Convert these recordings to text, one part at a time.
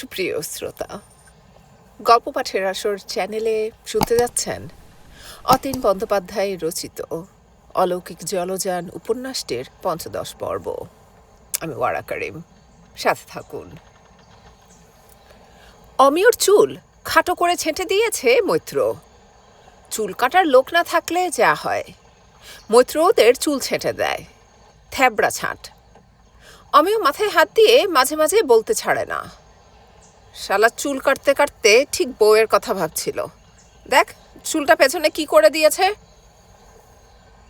সুপ্রিয় শ্রোতা, গল্প পাঠের আসর চ্যানেলে শুনতে যাচ্ছেন অতীন বন্দ্যোপাধ্যায় রচিত অলৌকিক জলযান উপন্যাসটির পঞ্চদশ পর্ব। আমি ওয়ারা করিম, সাথে থাকুন। অমিয়র চুল খাটো করে ছেঁটে দিয়েছে মৈত্র। চুল কাটার লোক না থাকলে যা হয় মৈত্র ওদের চুল ছেঁটে দেয়, থ্যাবড়া ছাঁট। অমিয় মাথায় হাত দিয়ে মাঝে মাঝে বলতে ছাড়ে না। শালা চুল কাটতে কাটতে ঠিক বউয়ের কথা ভাবছিল। দেখ, চুলটা পেছনে কি করে দিয়েছে?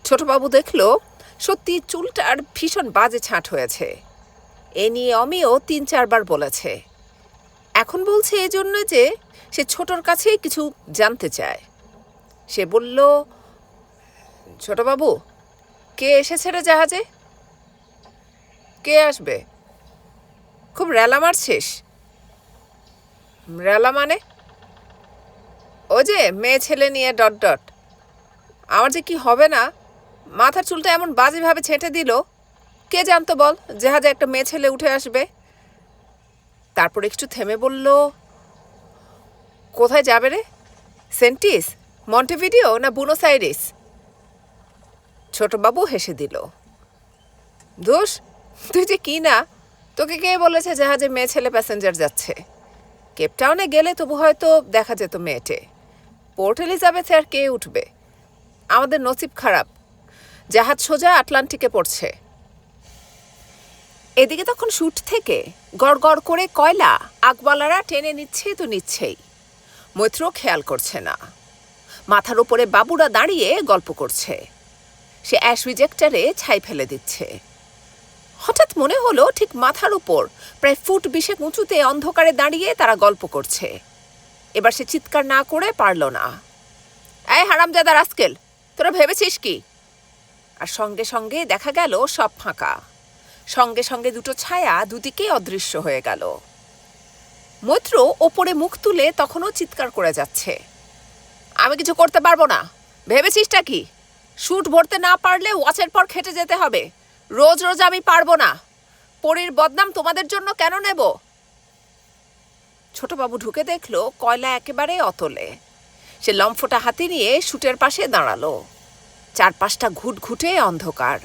ছোটবাবু দেখল, সত্যি চুলটার ভীষণ বাজে ছাঁট হয়েছে। এ নিয়ে অমিও তিন চারবার বলেছে। এখন বলছে এই জন্য যে সে ছোটর কাছেই কিছু জানতে চায়। সে বলল, ছোটবাবু, কে এসেছে রে জাহাজে? কে আসবে? খুব রেলা মারছিস রেলা মানে? ও যে, মেয়ে ছেলে নিয়ে ডট ডট। আমার যে কি হবে না? মাথার চুলটা এমন বাজেভাবে ছেঁটে দিল। কে জানতো বল, জাহাজে একটা মেয়ে ছেলে উঠে আসবে। তারপর একটু থেমে বলল, কোথায় যাবে রে? সেন্টিস? মন্টেভিডিও না বুনোস আইরিস ছোটবাবু হেসে দিল দোষ তুই যে কি না? তোকে কে বলেছে জাহাজে মেয়ে ছেলে প্যাসেঞ্জার যাচ্ছে? কেপটাউনে গেলে তবু হয়তো দেখা যেত মেয়েটে। পোর্ট এলিজাবেথে আর কে উঠবে? আমাদের নসিব খারাপ। জাহাজ সোজা আটলান্টিকে পড়ছে। এদিকে তখন শুট থেকে গড় গড় করে কয়লা আগবালারা টেনে নিচ্ছে তো নিচ্ছেই। মৈত্র খেয়াল করছে না। মাথার উপরে বাবুরা দাঁড়িয়ে গল্প করছে। সে অ্যাশ রিজেক্টারে ছাই ফেলে দিচ্ছে। হঠাৎ মনে হলো ঠিক মাথার উপর। প্রায় ফুট বিশেক উঁচুতে অন্ধকারে দাঁড়িয়ে তারা গল্প করছে। এবার সে চিৎকার না করে পারল না। এই হারামজাদা রাস্কেল, তোরা ভেবেছিস কি? আর সঙ্গে সঙ্গে দেখা গেল সব ফাঁকা। সঙ্গে সঙ্গে দুটো ছায়া দুদিকেই অদৃশ্য হয়ে গেল। মৈত্র ওপরে মুখ তুলে তখনও চিৎকার করে যাচ্ছে। আমি কিছু করতে পারব না। ভেবেছিসটা কি? শুট ভরতে না পারলে ওয়াচের পর খেটে যেতে হবে। রোজ রোজ আমি পারব না। পরীর বদনাম তোমাদের জন্য কেন নেব? ছোটবাবু ঢুকে দেখল কয়লা একেবারে অতলে। সে লম্ফটা হাতে নিয়ে শুটের পাশে দাঁড়াল। চারপাশটা ঘুটঘুটে অন্ধকার।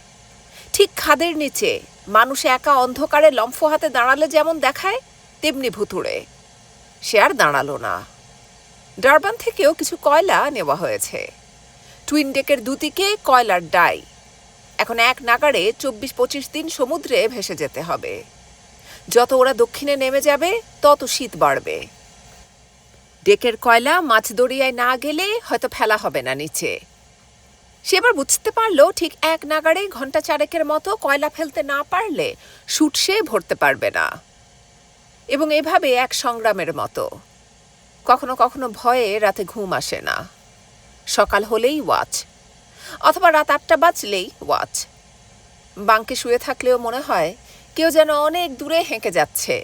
ঠিক খাদের নিচে মানুষ একা অন্ধকারে লম্ফ হাতে দাঁড়ালে যেমন দেখায়, তেমনি ভুতুড়ে। সে আর দাঁড়াল না। ডারবান থেকেও কিছু কয়লা নেওয়া হয়েছে। টুইন ডেকের দুদিকে কয়লার ডাই এখন এক নাগাড়ে চব্বিশ পঁচিশ দিন সমুদ্রে ভেসে যেতে হবে। যত ওরা দক্ষিণে নেমে যাবে, তত শীত বাড়বে। ডেকের কয়লা মাছ দরিয়ায় না গেলে হয়তো ফেলা হবে না নিচে। সে এবার বুঝতে পারল ঠিক এক নাগাড়ে ঘণ্টা চারেকের মতো কয়লা ফেলতে না পারলে শুট সে ভরতে পারবে না। এবং এভাবে এক সংগ্রামের মতো। কখনো কখনো ভয়ে রাতে ঘুম আসে না। সকাল হলেই ওয়াচ। অথবা রাত আটটা বাজলেই ওয়াচ। বাঙ্কে শুয়ে থাকলেও মনে হয় কেউ যেন অনেক দূরে হেঁকে যাচ্ছে।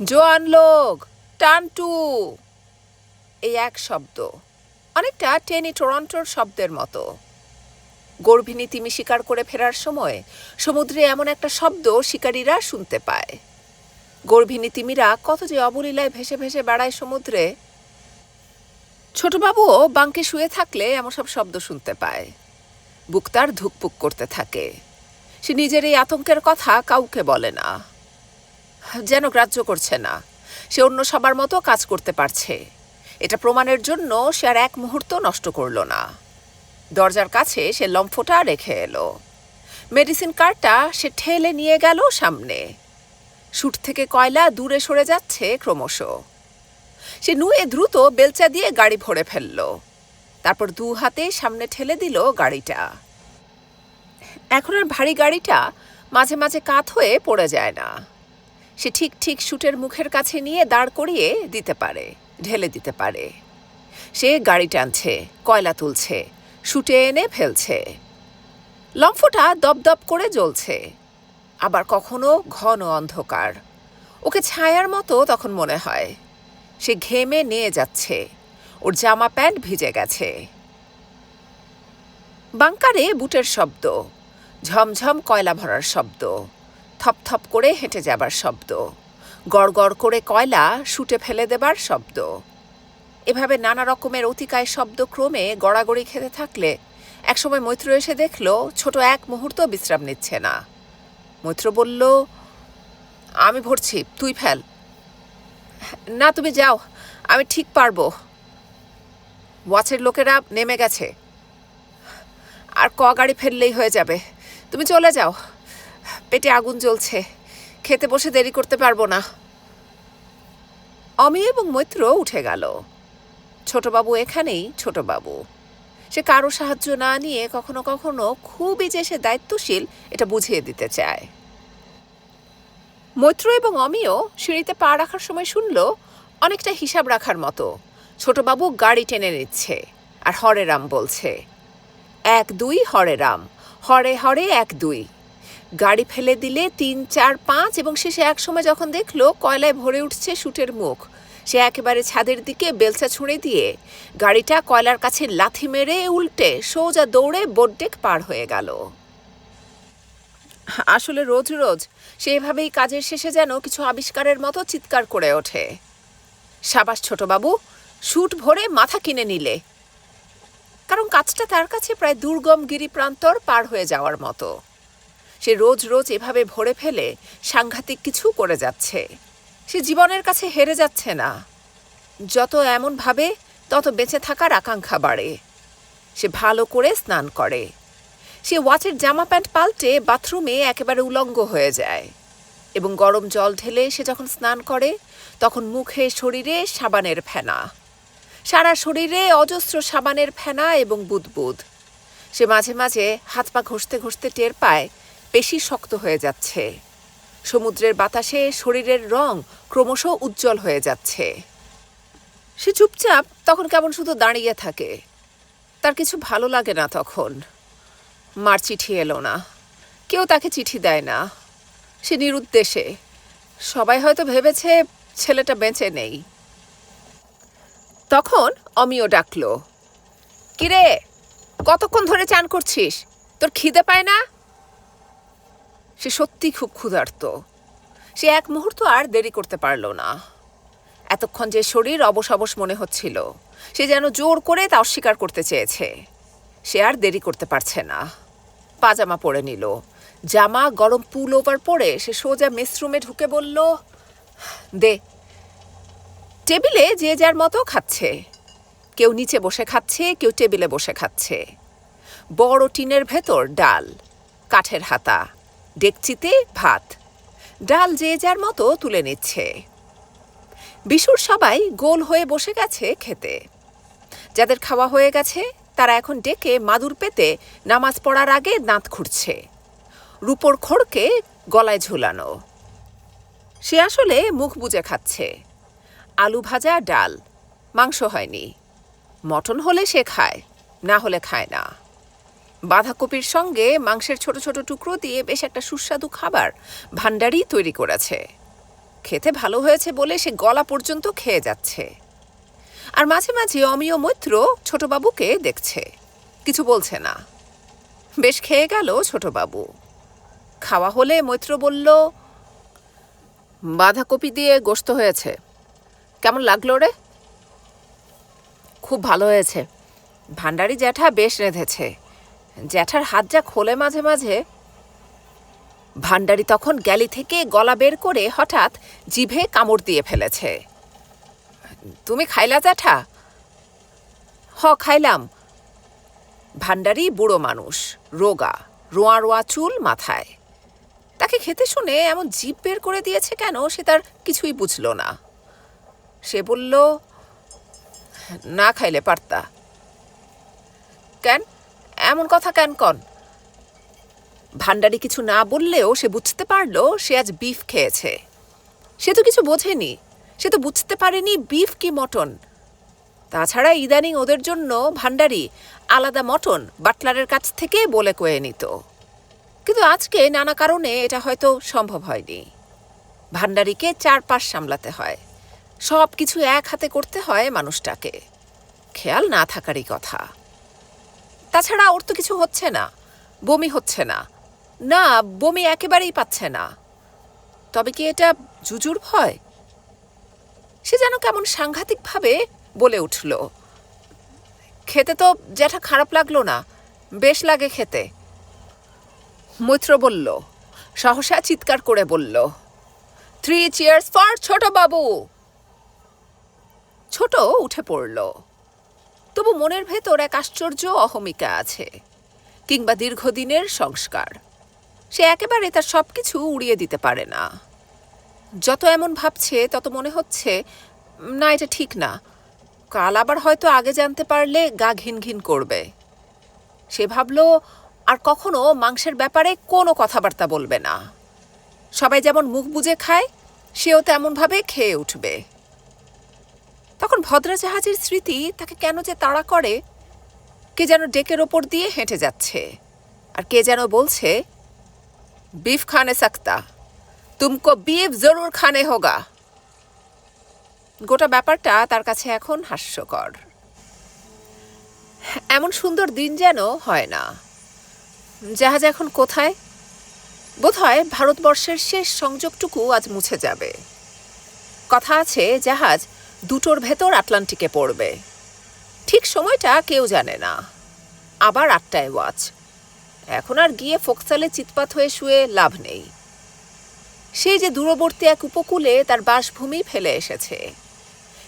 জোয়ান লোক টানটু এই এক শব্দ, অনেকটা টেনি টরন্টোর শব্দের মতো। গর্ভিণী তিমি শিকার করে ফেরার সময় সমুদ্রে এমন একটা শব্দ শিকারীরা শুনতে পায়। গর্ভিণী তিমিরা কত যে অবলীলায় ভেসে ভেসে বেড়ায় সমুদ্রে ছোটবাবুও বাঙ্কে শুয়ে থাকলে এমন সব শব্দ শুনতে পায়। বুক তার ধুকপুক করতে থাকে। সে নিজের এই আতঙ্কের কথা কাউকে বলে না। যেন গ্রাহ্য করছে না। সে অন্য সবার মতো কাজ করতে পারছে। এটা প্রমাণের জন্য সে আর এক মুহূর্ত নষ্ট করল না। দরজার কাছে সে লম্ফটা রেখে এলো। মেডিসিন কার্ডটা সে ঠেলে নিয়ে গেল সামনে। শুট থেকে কয়লা দূরে সরে যাচ্ছে ক্রমশ। সে নুয়ে দ্রুত বেলচা দিয়ে গাড়ি ভরে ফেলল। তারপর দু হাতে সামনে ঠেলে দিল গাড়িটা। এখন আর ভারী গাড়িটা মাঝে মাঝে কাত হয়ে পড়ে যায় না। সে ঠিক ঠিক শুটের মুখের কাছে নিয়ে দাঁড় করিয়ে দিতে পারে, ঢেলে দিতে পারে। সে গাড়ি টানছে, কয়লা তুলছে শুটে এনে ফেলছে। লম্ফটা দপদপ করে জ্বলছে। আবার কখনো ঘন অন্ধকার। ওকে ছায়ার মতো তখন মনে হয়। সে ঘেমে নিয়ে যাচ্ছে। ওর জামা প্যান্ট ভিজে গেছে। বাংকারে বুটের শব্দ, ঝমঝম কয়লা ভরার শব্দ, থপথপ করে হেঁটে যাবার শব্দ, গড়গড় করে কয়লা শুটে ফেলে দেবার শব্দ। এভাবে নানা রকমের অতিকায় শব্দ ক্রমে গড়াগড়ি খেতে থাকলে একসময় মৈত্র এসে দেখল, ছোট এক মুহূর্ত বিশ্রাম নিচ্ছে না। মৈত্র বলল, আমি ভরছি, তুই ফেল। না, তুমি যাও। আমি ঠিক পারব। ওয়াচের লোকেরা নেমে গেছে। আর ক গাড়ি ফেললেই হয়ে যাবে। তুমি চলে যাও। পেটে আগুন জ্বলছে। খেতে বসে দেরি করতে পারব না। অমি এবং মৈত্র উঠে গেল। ছোটবাবু এখানেই, ছোটবাবু। সে কারও সাহায্য না নিয়ে কখনো কখনো খুবই যে সে দায়িত্বশীল, এটা বুঝিয়ে দিতে চায়। মৈত্র এবং অমিও সিঁড়িতে পা রাখার সময় শুনল অনেকটা হিসাব রাখার মতো। ছোটবাবু গাড়ি টেনে নিচ্ছে আর হরে রাম বলছে, এক দুই, হরে রাম। হরে হরে এক দুই। গাড়ি ফেলে দিলে তিন, চার, পাঁচ এবং শেষে এক সময় যখন দেখল কয়লায় ভরে উঠছে শুটের মুখ, সে একেবারে ছাদের দিকে বেলচা ছুঁড়ে দিয়ে গাড়িটা কয়লার কাছে লাথি মেরে উল্টে সোজা দৌড়ে বোর্ডেক পার হয়ে গেল। আসলে রোজ রোজ সে এভাবেই কাজের শেষে যেন কিছু আবিষ্কারের মতো চিৎকার করে ওঠে। সাবাস ছোটবাবু শুট ভরে মাথা কিনে নিলে। কারণ কাজটা তার কাছে প্রায় দুর্গম গিরি প্রান্তর পার হয়ে যাওয়ার মতো। সে রোজ রোজ এভাবে ভরে ফেলে সাংঘাতিক কিছু করে যাচ্ছে। সে জীবনের কাছে হেরে যাচ্ছে না। যত এমন ভাবে, তত বেঁচে থাকার আকাঙ্ক্ষা বাড়ে। সে ভালো করে স্নান করে। সে ওয়াচের জামা প্যান্ট পাল্টে বাথরুমে একেবারে উলঙ্গ হয়ে যায়। এবং গরম জল ঢেলে সে যখন স্নান করে, তখন মুখে শরীরে সাবানের ফেনা। সারা শরীরে অজস্র সাবানের ফেনা এবং বুদবুদ। সে মাঝে মাঝে হাত পা ঘষতে ঘষতে টের পায়, পেশি শক্ত হয়ে যাচ্ছে। সমুদ্রের বাতাসে শরীরের রং ক্রমশ উজ্জ্বল হয়ে যাচ্ছে। সে চুপচাপ তখন কেমন শুধু দাঁড়িয়ে থাকে। তার কিছু ভালো লাগে না তখন। মার চিঠি এলো না। কেউ তাকে চিঠি দেয় না। সে নিরুদ্দেশে। সবাই হয়তো ভেবেছে ছেলেটা বেঁচে নেই। তখন অমিও ডাকলো, কিরে, কতক্ষণ ধরে চান করছিস? তোর খিদে পায় না? সে সত্যি খুব ক্ষুধার্ত। সে এক মুহূর্ত আর দেরি করতে পারল না। এতক্ষণ যে শরীর অবশ অবশ মনে হচ্ছিল, সে যেন জোর করে তা অস্বীকার করতে চেয়েছে। সে আর দেরি করতে পারছে না। পাজামা পরে নিল। জামা গরম পুল ওভার পরে সে সোজা মেসরুমে ঢুকে বলল, দে, টেবিলে যে যার মতো খাচ্ছে। কেউ নিচে বসে খাচ্ছে, কেউ টেবিলে বসে খাচ্ছে। বড় টিনের ভেতর ডাল, কাঠের হাতা, ডেকচিতে ভাত। ডাল যে যার মতো তুলে নিচ্ছে। বিশুর সবাই গোল হয়ে বসে গেছে খেতে। যাদের খাওয়া হয়ে গেছে তারা এখন ডেকে মাদুর পেতে নামাজ পড়ার আগে দাঁত খুঁড়ছে। রূপোর খড়কে গলায় ঝুলানো। সে আসলে মুখ বুজে খাচ্ছে। আলু ভাজা, ডাল, মাংস হয়নি। মটন হলে সে খায়, না হলে খায় না। বাঁধাকপির সঙ্গে মাংসের ছোট ছোট টুকরো দিয়ে বেশ একটা সুস্বাদু খাবার ভান্ডারি তৈরি করেছে। খেতে ভালো হয়েছে বলে সে গলা পর্যন্ত খেয়ে যাচ্ছে। আর মাঝে মাঝে অমিয় মৈত্র ছোটবাবুকে দেখছে। কিছু বলছে না। বেশ খেয়ে গেল ছোটবাবু। খাওয়া হলে মৈত্র বলল, বাঁধাকপি দিয়ে গোস্ত হয়েছে। কেমন লাগল রে? খুব ভালো হয়েছে। ভান্ডারি জ্যাঠা বেশ রেঁধেছে। জ্যাঠার হাত যা খোলে মাঝে মাঝে। ভান্ডারি তখন গ্যালি থেকে গলা বের করে হঠাৎ জিভে কামড় দিয়ে ফেলেছে। তুমি খাইলা জ্যাঠা? হ, খাইলাম। ভান্ডারি বুড়ো মানুষ, রোগা, রোয়া রোয়া চুল মাথায়। তাকে খেতে শুনে এমন জিভ বের করে দিয়েছে কেন সে তার কিছুই বুঝল না। সে বলল, না খাইলে পারতা। কেন? এমন কথা কেন কন? ভান্ডারি কিছু না বললেও সে বুঝতে পারল সে আজ বিফ খেয়েছে। সে তো কিছু বোঝেনি। সে তো বুঝতে পারেনি বিফ কি মটন। তাছাড়া ইদানিং ওদের জন্য ভান্ডারি আলাদা মটন বাটলারের কাছ থেকে বলে কয়ে নিত। কিন্তু আজকে নানা কারণে এটা হয়তো সম্ভব হয়নি। ভান্ডারিকে চারপাশ সামলাতে হয়। সব কিছু এক হাতে করতে হয় মানুষটাকে। খেয়াল না থাকারই কথা। তাছাড়া ওর তো কিছু হচ্ছে না, বমি হচ্ছে না। না, বমি একেবারেই পাচ্ছে না। তবে কি এটা জুজুর ভয়? সে যেন কেমন সাংঘাতিকভাবে বলে উঠল। খেতে তো জ্যাঠা খারাপ লাগল না, বেশ লাগে খেতে। মৈত্র বলল, সহসা চিৎকার করে বলল থ্রি চিয়ার্স ফর ছোট বাবু! ছোট উঠে পড়ল। তবু মনের ভেতর এক আশ্চর্য অহমিকা আছে, কিংবা দীর্ঘদিনের সংস্কার। সে একেবারে তার সব কিছু উড়িয়ে দিতে পারে না। যত এমন ভাবছে, তত মনে হচ্ছে না, এটা ঠিক না। কাল আবার হয়তো আগে জানতে পারলে গা ঘিন ঘিন করবে। সে ভাবল, আর কখনো মাংসের ব্যাপারে কোনো কথাবার্তা বলবে না। সবাই যেমন মুখ বুজে খায়, সেও তেমনভাবে খেয়ে উঠবে। তখন ভদ্রা জাহাজের স্মৃতি তাকে কেন যে তাড়া করে, কে যেন ডেকের ওপর দিয়ে হেঁটে যাচ্ছে। আর কে যেন বলছে, বিফ খানে সাকতা তুমকো বিফ জরুর খানে হোগা গোটা ব্যাপারটা তার কাছে এখন হাস্যকর। এমন সুন্দর দিন যেন হয় না। জাহাজ এখন কোথায়? বোধহয় ভারতবর্ষের শেষ সংযোগটুকু আজ মুছে যাবে। কথা আছে, জাহাজ দুটোর ভেতর আটলান্টিকে পড়বে। ঠিক সময়টা কেউ জানে না। আবার আটটায় ওয়াচ। এখন আর গিয়ে ফোকসালে চিৎপাত হয়ে শুয়ে লাভ নেই। সে যে দূরবর্তী এক উপকূলে তার বাসভূমি ফেলে এসেছে।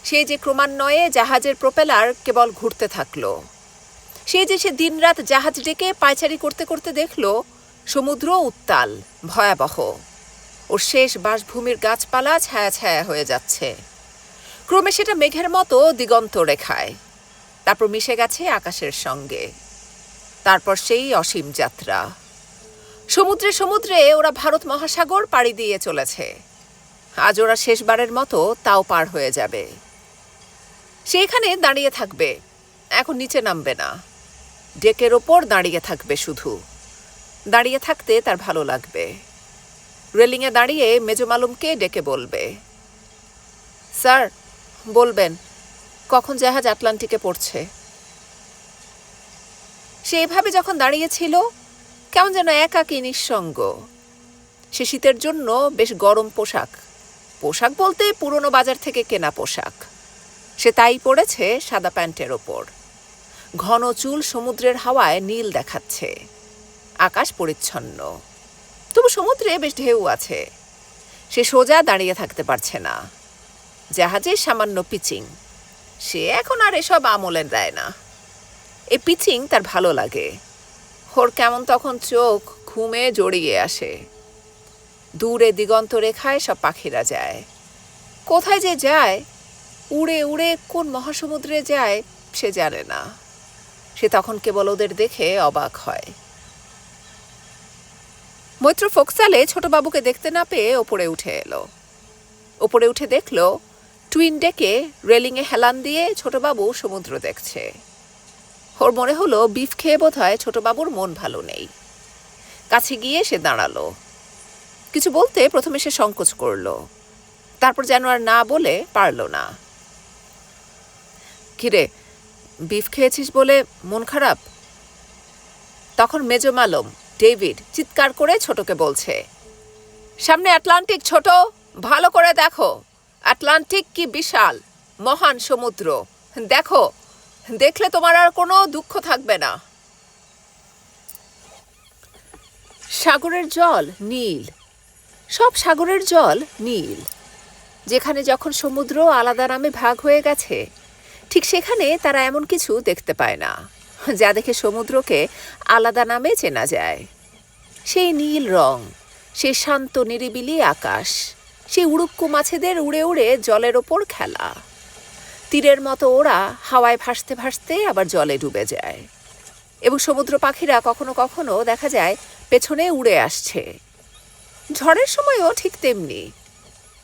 সে যে ক্রমান্বয়ে জাহাজের প্রোপেলার কেবল ঘুরতে থাকল। সে যে সে দিনরাত জাহাজ ডেকে পায়চারি করতে করতে দেখল, সমুদ্র উত্তাল, ভয়াবহ। ওর শেষ বাসভূমির গাছপালা ছায়া ছায়া হয়ে যাচ্ছে। ক্রমে সেটা মেঘের মতো দিগন্ত রেখায়। তারপর মিশে গেছে আকাশের সঙ্গে। তারপর সেই অসীম যাত্রা। সমুদ্রে সমুদ্রে ওরা ভারত মহাসাগর পাড়ি দিয়ে চলেছে। আজ ওরা শেষবারের মতো তাও পার হয়ে যাবে। সেইখানে দাঁড়িয়ে থাকবে। এখন নিচে নামবে না। ডেকের ওপর দাঁড়িয়ে থাকবে শুধু। দাঁড়িয়ে থাকতে তার ভালো লাগবে। রেলিংয়ে দাঁড়িয়ে মেজমালুমকে ডেকে বলবে। স্যার, বলবেন, কখন জাহাজ আটলান্টিকে পড়ছে? সে এভাবে যখন দাঁড়িয়েছিল কেমন যেন একাকী নিঃসঙ্গ। সে শীতের জন্য বেশ গরম পোশাক। পোশাক বলতে পুরনো বাজার থেকে কেনা পোশাক। সে তাই পড়েছে সাদা প্যান্টের ওপর। ঘন চুল সমুদ্রের হাওয়ায় নীল দেখাচ্ছে। আকাশ পরিচ্ছন্ন। তবু সমুদ্রে বেশ ঢেউ আছে। সে সোজা দাঁড়িয়ে থাকতে পারছে না। জাহাজে সামান্য পিচিং। সে এখন আর এসব আমলে দেয় না। এ পিচিং তার ভালো লাগে। ওর কেমন তখন চোখ ঘুমে জড়িয়ে আসে। দূরে দিগন্ত রেখায় সব পাখিরা যায়। কোথায় যে যায়? উড়ে উড়ে কোন মহাসমুদ্রে যায় সে জানে না। সে তখন কেবল ওদের দেখে অবাক হয়। মৈত্র ফোকসালে ছোটবাবুকে দেখতে না পেয়ে ওপরে উঠে এলো। ওপরে উঠে দেখল, টুইন ডেকে রেলিংয়ে হেলান দিয়ে ছোটবাবু সমুদ্র দেখছে। ওর মনে হলো বিফ খেয়ে বোধ হয় ছোটবাবুর মন ভালো নেই। কাছে গিয়ে সে দাঁড়াল। কিছু বলতে প্রথমে সে সংকোচ করল। তারপর যেন আর না বলে পারল না। কিরে, বিফ খেয়েছিস বলে মন খারাপ? তখন মেজো মালম, ডেভিড চিৎকার করে ছোটকে বলছে, সামনে আটলান্টিক ছোট, ভালো করে দেখো। আটলান্টিক কি বিশাল, মহান সমুদ্র। দেখো দেখলে তোমার আর কোনো দুঃখ থাকবে না। সাগরের জল নীল। সব সাগরের জল নীল। যেখানে যখন সমুদ্র আলাদা নামে ভাগ হয়ে গেছে, ঠিক সেখানে তারা এমন কিছু দেখতে পায় না, যা দেখে সমুদ্রকে আলাদা নামে চেনা যায়। সেই নীল রং, সেই শান্ত নিরিবিলি আকাশ, সেই উড়ুক্কু মাছেদের উড়ে উড়ে জলের ওপর খেলা। তীরের মতো ওরা হাওয়ায় ভাসতে ভাসতে আবার জলে ডুবে যায়। এবং সমুদ্র পাখিরা কখনো কখনো দেখা যায় পেছনে উড়ে আসছে। ঝড়ের সময়ও ঠিক তেমনি।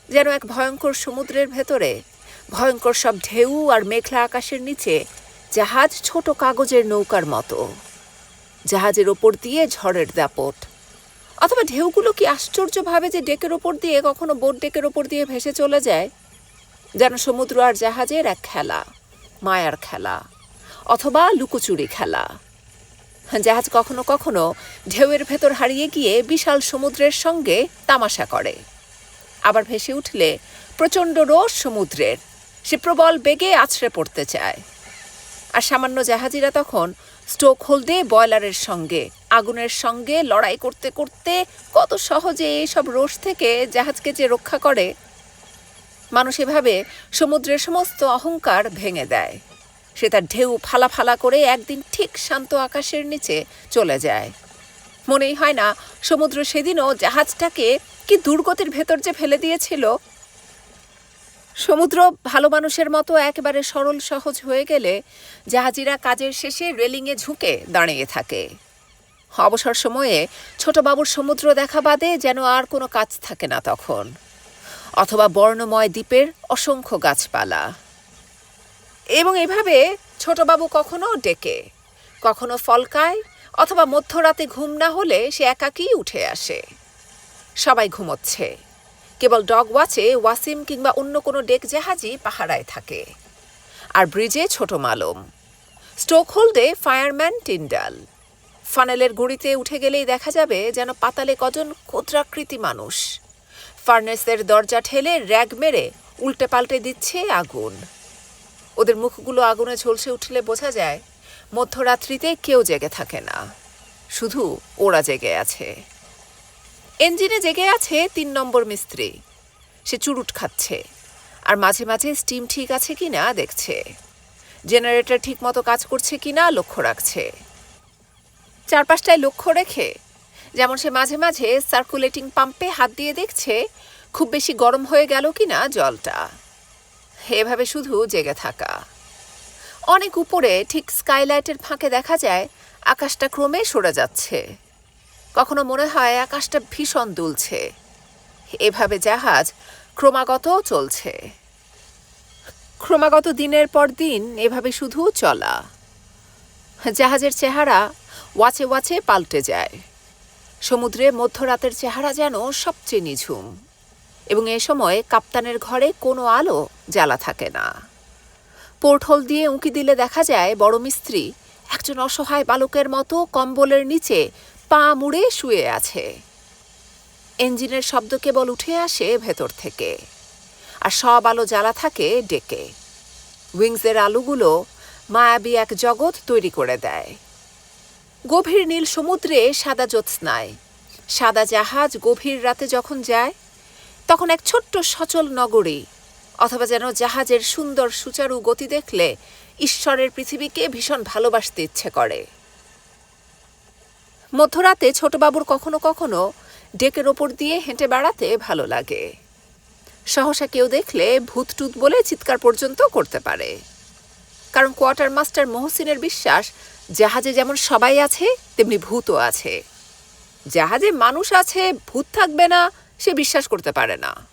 যেন এক ভয়ঙ্কর সমুদ্রের ভেতরে, ভয়ঙ্কর সব ঢেউ আর মেঘলা আকাশের নিচে জাহাজ ছোট কাগজের নৌকার মতো। জাহাজের ওপর দিয়ে ঝড়ের দাপট। অথবা ঢেউগুলো কি আশ্চর্যভাবে যে ডেকের ওপর দিয়ে, কখনো বোট ডেকের ওপর দিয়ে ভেসে চলে যায়? যেন সমুদ্র আর জাহাজের এক খেলা, মায়ার খেলা, অথবা লুকোচুরি খেলা। জাহাজ কখনো কখনো ঢেউয়ের ভেতর হারিয়ে গিয়ে বিশাল সমুদ্রের সঙ্গে তামাশা করে। আবার ভেসে উঠলে প্রচণ্ড রোষ সমুদ্রের, সে প্রবল বেগে আছড়ে পড়তে চায়। আর সামান্য জাহাজিরা তখন স্টোক হোল্ডে বয়লারের সঙ্গে, আগুনের সঙ্গে লড়াই করতে করতে কত সহজে এইসব রোষ থেকে জাহাজকে যে রক্ষা করে মানুষ এভাবে সমুদ্রের সমস্ত অহংকার ভেঙে দেয়। সে তার ঢেউ ফালা ফালা করে একদিন ঠিক শান্ত আকাশের নিচে চলে যায়। মনেই হয় না, সমুদ্র সেদিনও জাহাজটাকে কি দুর্গতির ভেতর যে ফেলে দিয়েছিল। সমুদ্র ভালো মানুষের মতো একেবারে সরল, সহজ হয়ে গেলে জাহাজিরা কাজের শেষে রেলিংয়ে ঝুঁকে দাঁড়িয়ে থাকে। অবসর সময়ে ছোটবাবুর সমুদ্র দেখা বাদে যেন আর কোনো কাজ থাকে না তখন। অথবা বর্ণময় দ্বীপের অসংখ্য গাছপালা। এবং এভাবে ছোটবাবু কখনো ডেকে, কখনো ফলকায়, অথবা মধ্যরাতে ঘুম না হলে সে একাকী উঠে আসে। সবাই ঘুমোচ্ছে। কেবল ডগ ওয়াচে, ওয়াসিম কিংবা অন্য কোনো ডেক জাহাজই পাহারায় থাকে। আর ব্রিজে ছোট মালম। স্টোক হোল্ডে ফায়ারম্যান টিন্ডাল। ফানেলের গুঁড়িতে উঠে গেলেই দেখা যাবে যেন পাতালে কজন ক্ষুদ্রাকৃতি মানুষ। ফার্নেসের দরজা ঠেলে র্যাগ মেরে উল্টে পাল্টে দিচ্ছে আগুন। ওদের মুখগুলো আগুনে ঝলসে উঠলে বোঝা যায়, মধ্যরাত্রিতে কেউ জেগে থাকে না। শুধু ওরা জেগে আছে। এঞ্জিনে জেগে আছে তিন নম্বর মিস্ত্রি। সে চুরুট খাচ্ছে। আর মাঝে মাঝে স্টিম ঠিক আছে কি না দেখছে। জেনারেটর ঠিক মতো কাজ করছে কি না লক্ষ্য রাখছে। চারপাশটায় লক্ষ্য রেখে যেমন সে মাঝে মাঝে সার্কুলেটিং পাম্পে হাত দিয়ে দেখছে, খুব বেশি গরম হয়ে গেল কি না জলটা। এভাবে শুধু জেগে থাকা। অনেক উপরে ঠিক স্কাইলাইটের ফাঁকে দেখা যায়, আকাশটা ক্রমে সরে যাচ্ছে। কখনো মনে হয় আকাশটা ভীষণ দুলছে। এভাবে জাহাজ ক্রমাগত চলছে। ক্রমাগত দিনের পর দিন এভাবে শুধু চলা। জাহাজের চেহারা ওয়াচে ওয়াচে পাল্টে যায়। সমুদ্রে মধ্যরাতের চেহারা যেন সবচেয়ে নিঝুম। এবং এ সময় কাপ্তানের ঘরে কোনো আলো জ্বালা থাকে না। পোর্টহোল দিয়ে উঁকি দিলে দেখা যায় বড় মিস্ত্রি একজন অসহায় বালকের মতো কম্বলের নিচে পা মুড়ে শুয়ে আছে। ইঞ্জিনের শব্দ কেবল উঠে আসে ভেতর থেকে, আর সব আলো জ্বালা থাকে ডেকে। উইংসের আলোগুলো মায়াবী এক জগৎ তৈরি করে দেয়। গভীর নীল সমুদ্রে সাদা জ্যোৎস্নায়। সাদা জাহাজ গভীর রাতে যখন যায়, তখন এক ছোট্ট সচল নগরী, অথবা যেন জাহাজের সুন্দর সুচারু গতি দেখলে ঈশ্বরের পৃথিবীকে ভীষণ ভালোবাসতে ইচ্ছে করে। মধ্যরাতে ছোটবাবুর কখনো কখনো ডেকের ওপর দিয়ে হেঁটে বেড়াতে ভালো লাগে। সহসা কেউ দেখলে ভূত টুত বলে চিৎকার পর্যন্ত করতে পারে। কারণ কোয়ার্টার মাস্টার মহসিনের বিশ্বাস জাহাজে যেমন সবাই আছে, তেমনি ভূতও আছে। জাহাজে মানুষ আছে, ভূত থাকবে না, সে বিশ্বাস করতে পারে না।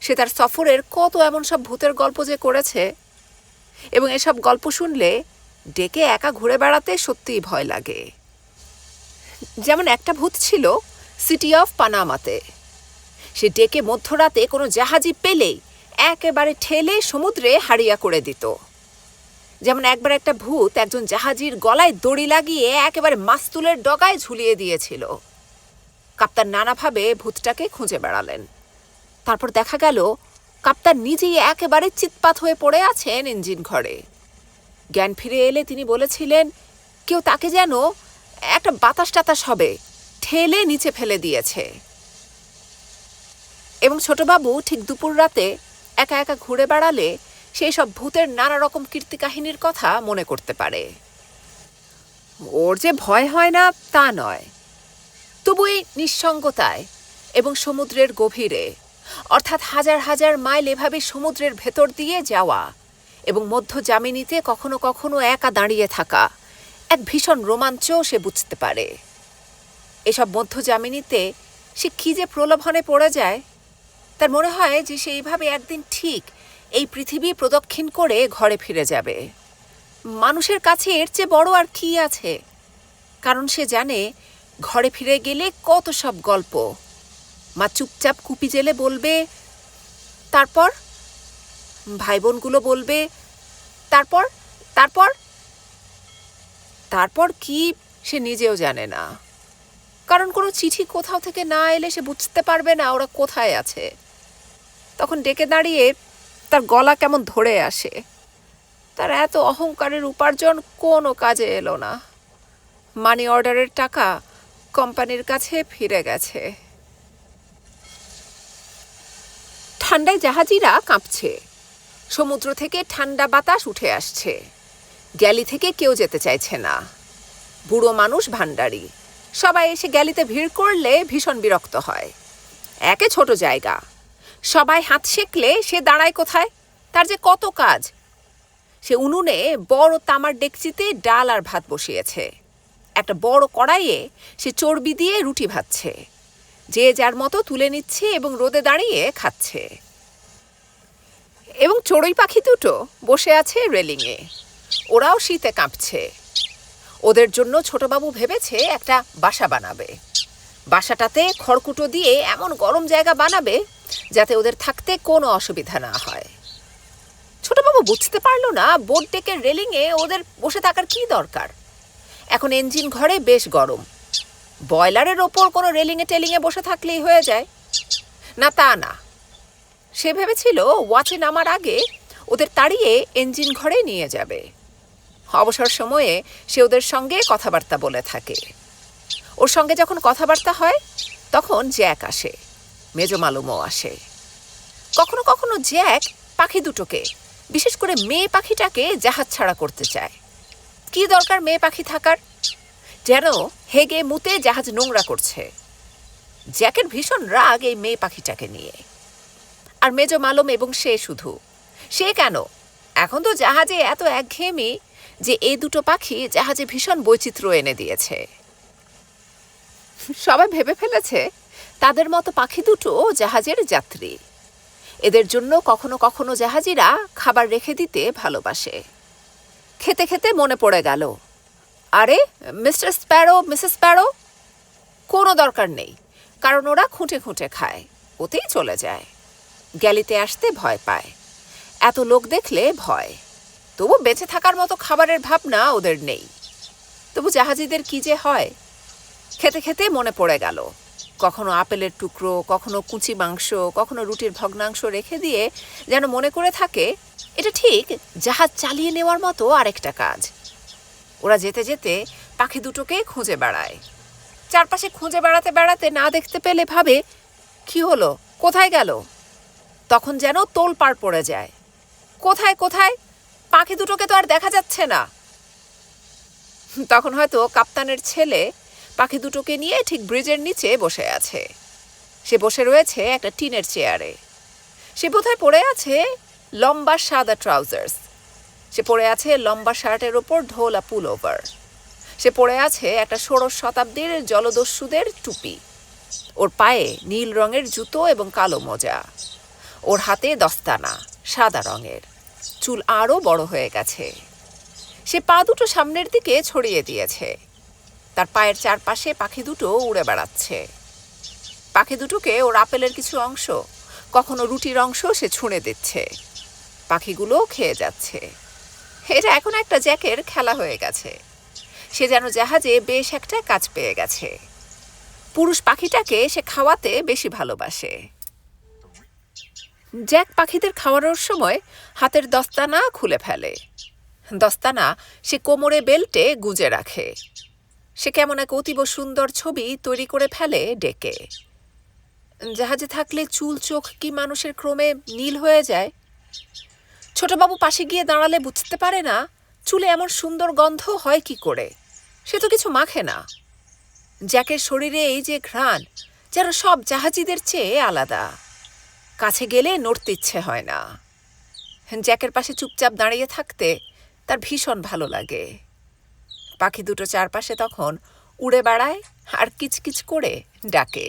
সে তার সফরের কত এমন সব ভূতের গল্প যে করেছে। এবং এসব গল্প শুনলে ডেকে একা ঘুরে বেড়াতে সত্যিই ভয় লাগে। যেমন একটা ভূত ছিল, সিটি অফ পানামাতে। সে ডেকে মধ্যরাতে কোনো জাহাজই পেলেই একেবারে ঠেলে সমুদ্রে হারিয়া করে দিত। যেমন একবার একটা ভূত একজন জাহাজির গলায় দড়ি লাগিয়ে একেবারে মাস্তুলের ডগায় ঝুলিয়ে দিয়েছিল। কাপ্তান নানাভাবে ভূতটাকে খুঁজে বেড়ালেন। তারপর দেখা গেল, কাপ্তান নিজেই একেবারে চিৎপাত হয়ে পড়ে আছেন ইঞ্জিন ঘরে। জ্ঞান ফিরে এলে তিনি বলেছিলেন, কেউ তাকে যেন একটা বাতাস টাতাস হবে, ঠেলে নিচে ফেলে দিয়েছে। এবং ছোটবাবু ঠিক দুপুর রাতে একা একা ঘুরে বেড়ালে সেই সব ভূতের নানা রকম কীর্তি কাহিনীর কথা মনে করতে পারে। ওর যে ভয় হয় না, তা নয়। তবু এই নিঃসঙ্গতায় এবং সমুদ্রের গভীরে, অর্থাৎ হাজার হাজার মাইল এভাবে সমুদ্রের ভেতর দিয়ে যাওয়া এবং মধ্য জামিনীতে কখনো কখনো একা দাঁড়িয়ে থাকা এক ভীষণ রোমাঞ্চ সে বুঝতে পারে। এসব মধ্য জামিনীতে সে কী যে প্রলোভনে পড়ে যায়, তার মনে হয় যে সে এইভাবে একদিন ঠিক এই পৃথিবী প্রদক্ষিণ করে ঘরে ফিরে যাবে। মানুষের কাছে এর চেয়ে বড় আর কি আছে? কারণ সে জানে, ঘরে ফিরে গেলে কত সব গল্প। মা চুপচাপ কুপি জেলে বলবে, তারপর? ভাই বোনগুলো বলবে, তারপর? তারপর? তারপর কি? সে নিজেও জানে না। কারণ কোনো চিঠি কোথাও থেকে না এলে সে বুঝতে পারবে না ওরা কোথায় আছে। তখন ডেকে দাঁড়িয়ে তার গলা কেমন ধরে আসে। তার এত অহংকারের উপার্জন কোনো কাজে এলো না। মানি অর্ডারের টাকা কোম্পানির কাছে ফিরে গেছে। ঠান্ডায় জাহাজিরা কাঁপছে। সমুদ্র থেকে ঠান্ডা বাতাস উঠে আসছে। গ্যালি থেকে কেউ যেতে চাইছে না। বুড়ো মানুষ ভাণ্ডারি। সবাই এসে গ্যালিতে ভিড় করলে ভীষণ বিরক্ত হয়। একে ছোট জায়গা। সবাই হাত সেকলে সে দাঁড়ায় কোথায়? তার যে কত কাজ। সে উনুনে বড় তামার ডেকচিতে ডাল আর ভাত বসিয়েছে। একটা বড় কড়াইয়ে সে চর্বি দিয়ে রুটি ভাজছে। যে যার মতো তুলে নিচ্ছে এবং রোদে দাঁড়িয়ে খাচ্ছে। এবং চড়ুই পাখি দুটো বসে আছে রেলিংয়ে। ওরাও শীতে কাঁপছে। ওদের জন্য ছোটবাবু ভেবেছে একটা বাসা বানাবে। বাসাটাতে খড়কুটো দিয়ে এমন গরম জায়গা বানাবে যাতে ওদের থাকতে কোনো অসুবিধা না হয়। ছোটবাবু বুঝতে পারল না বোট ডেকের রেলিংয়ে ওদের বসে থাকার কি দরকার। এখন ইঞ্জিন ঘরে বেশ গরম। বয়লারের ওপর কোনো রেলিংয়ে টেলিংয়ে বসে থাকলেই হয়ে যায়। না তা না। সে ভেবেছিল ওয়াচে নামার আগে ওদের তাড়িয়ে ইঞ্জিন ঘরে নিয়ে যাবে। অবসর সময়ে সে ওদের সঙ্গে কথাবার্তা বলে থাকে। ওর সঙ্গে যখন কথাবার্তা হয়, তখন জ্যাক আসে। মেজো মালুমও আসে। কখনো কখনো জ্যাক পাখি দুটোকে, বিশেষ করে মেয়ে পাখিটাকে জাহাজ ছাড়া করতে চায়। কি দরকার মেয়ে পাখি থাকার? যেন হেগে মুতে জাহাজ নোংরা করছে। জ্যাকের ভীষণ রাগ এই মেয়ে পাখিটাকে নিয়ে। আর মেজো মালম এবং সে শুধু। সে কেন? এখন তো জাহাজে এত একঘেয়েমি যে এই দুটো পাখি জাহাজে ভীষণ বৈচিত্র্য এনে দিয়েছে। সবাই ভেবে ফেলেছে তাদের মতো পাখি দুটো জাহাজের যাত্রী। এদের জন্য কখনো কখনো জাহাজিরা খাবার রেখে দিতে ভালোবাসে। খেতে খেতে মনে পড়ে গেল, আরে, মিস্টার স্প্যারো, মিসেস স্প্যারো? কোনো দরকার নেই, কারণ ওরা খুঁটে খুঁটে খায়, ওতেই চলে যায়। গ্যালিতে আসতে ভয় পায়, এত লোক দেখলে ভয়। তবু বেঁচে থাকার মতো খাবারের ভাবনা ওদের নেই। তবু জাহাজিদের কি যে হয়, খেতে খেতে মনে পড়ে গেল। কখনো আপেলের টুকরো, কখনো কুচি মাংস, কখনো রুটির ভগ্নাংশ রেখে দিয়ে যেন মনে করে থাকে, এটা ঠিক জাহাজ চালিয়ে নেওয়ার মতো আরেকটা কাজ। ওরা যেতে যেতে পাখি দুটোকে খুঁজে বেড়ায়। চারপাশে খুঁজে বেড়াতে বেড়াতে না দেখতে পেলে ভাবে, কি হলো? কোথায় গেল? তখন যেন তোল পার পড়ে যায়। কোথায় কোথায়? পাখি দুটোকে তো আর দেখা যাচ্ছে না। তখন হয়তো কাপ্তানের ছেলে পাখি দুটোকে নিয়ে ঠিক ব্রিজের নিচে বসে আছে। সে বসে রয়েছে একটা টিনের চেয়ারে। সে বোধহয় পড়ে আছে লম্বা সাদা ট্রাউজার্স। সে পড়ে আছে লম্বা শার্টের ওপর ঢোলা পুল ওভার সে পড়ে আছে একটা ষোড়শ শতাব্দীর জলদস্যুদের টুপি। ওর পায়ে নীল রঙের জুতো এবং কালো মোজা। ওর হাতে দস্তানা, সাদা রঙের। চুল আরও বড় হয়ে গেছে। সে পা দুটো সামনের দিকে ছড়িয়ে দিয়েছে। তার পায়ের চারপাশে পাখি দুটো উড়ে বেড়াচ্ছে। পাখি দুটোকে ওর আপেলের কিছু অংশ, কখনো রুটির অংশ সে ছুঁড়ে দিচ্ছে। পাখিগুলো খেয়ে যাচ্ছে। এটা এখন একটা জ্যাকের খেলা হয়ে গেছে। সে যেন জাহাজে বেশ একটা কাজ পেয়ে গেছে। পুরুষ পাখিটাকে সে খাওয়াতে বেশি ভালোবাসে। জ্যাক পাখিদের খাওয়ানোর সময় হাতের দস্তানা খুলে ফেলে। দস্তানা সে কোমরে বেল্টে গুজে রাখে। সে কেমন এক অতীব সুন্দর ছবি তৈরি করে ফেলে ডেকে। জাহাজে থাকলে চুল চোখ কি মানুষের ক্রমে নীল হয়ে যায়? ছোটবাবু পাশে গিয়ে দাঁড়ালে বুঝতে পারে না, চুলে এমন সুন্দর গন্ধ হয় কি করে? সে তো কিছু মাখে না। জ্যাকের শরীরে এই যে ঘ্রাণ, যেন সব জাহাজিদের চেয়ে আলাদা। কাছে গেলে নড়তে ইচ্ছে হয় না। জ্যাকের পাশে চুপচাপ দাঁড়িয়ে থাকতে তার ভীষণ ভালো লাগে। পাখি দুটো চারপাশে তখন উড়ে বেড়ায় আর কিচকিচ করে ডাকে।